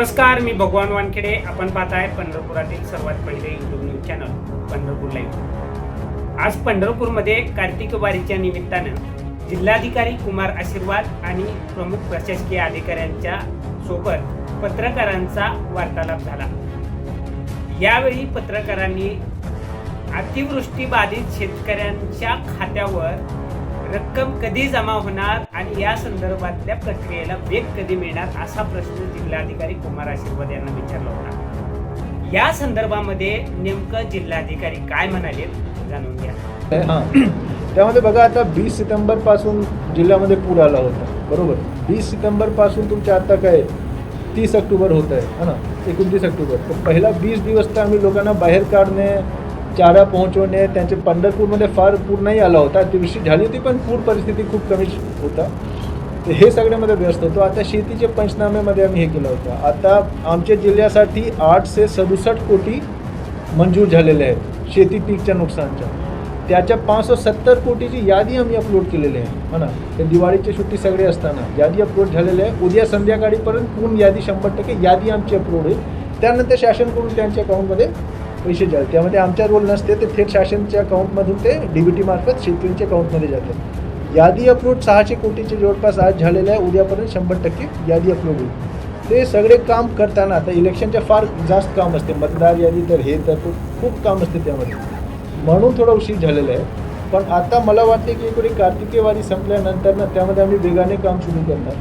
नमस्कार मी भगवान वानखेडे. आपण पाहत आहे पंढरपुरातील सर्वात पहिले YouTube news channel Pandharpur live आज पंढरपूरमध्ये कार्तिक वारीच्या निमित्तानं जिल्हाधिकारी कुमार आशीर्वाद आणि प्रमुख प्रशासकीय अधिकाऱ्यांच्या सोबत पत्रकारांचा वार्तालाप झाला. यावेळी पत्रकारांनी अतिवृष्टी बाधित शेतकऱ्यांच्या खात्यावर रक्कम कधी जमा होणार आणि या संदर्भातल्या प्रक्रियेला वेग कधी मिळणार असा प्रश्न जिल्हाधिकारी कुमार आशीर्वाद यांना विचारला होता. या संदर्भामध्ये नेमकं जिल्हाधिकारी काय म्हणाले जाणून घ्या. त्यामध्ये बघा आता वीस सप्टेंबरपासून जिल्ह्यामध्ये पूर आला होता. बरोबर? वीस सप्टेंबरपासून तुमच्या आता काय तीस ऑक्टोबर होत आहे ना? एकोणतीस ऑक्टोबर. तर पहिला वीस दिवस तर आम्ही लोकांना बाहेर काढणे चारा पोहोचवणे त्यांचे पंढरपूरमध्ये फार पूर नाही आला होता. अतिवृष्टी झाली होती पण पूर परिस्थिती खूप कमी होता. तर हे सगळ्यामध्ये व्यस्त होतो. आता शेतीचे पंचनाम्यामध्ये आम्ही हे केलं होतं. आता आमच्या जिल्ह्यासाठी आठशे सदुसष्ट कोटी मंजूर झालेले आहेत शेती पीकच्या नुकसानच्या. त्याच्या पाचशे सत्तर कोटीची यादी आम्ही अपलोड केलेली आहे. हा ना? तर दिवाळीची सुट्टी सगळे असताना यादी अपलोड झालेली आहे. उद्या संध्याकाळीपर्यंत पूर्ण यादी शंभर टक्के यादी आमची अपलोड होईल. त्यानंतर शासनकडून त्यांच्या अकाउंटमध्ये पैसे जाईल त्यामध्ये आमच्या रोल नसते ते थेट शासनच्या अकाउंटमधून ते डी बी टीमार्फत शेतकऱ्यांच्या अकाउंटमध्ये जातात यादी अपलोड सहाशे कोटीचे जवळपास आज झालेलं आहे. उद्यापर्यंत शंभर टक्के यादी अपलोड होईल. ते सगळे काम करताना आता इलेक्शनच्या फार जास्त काम असते. मतदार यादी तर हे तर तो खूप काम असते त्यामध्ये. म्हणून थोडा उशीर झालेला आहे. पण आता मला वाटते की इकडे कार्तिकेवारी संपल्यानंतर ना त्यामध्ये आम्ही वेगाने काम सुरू करणार.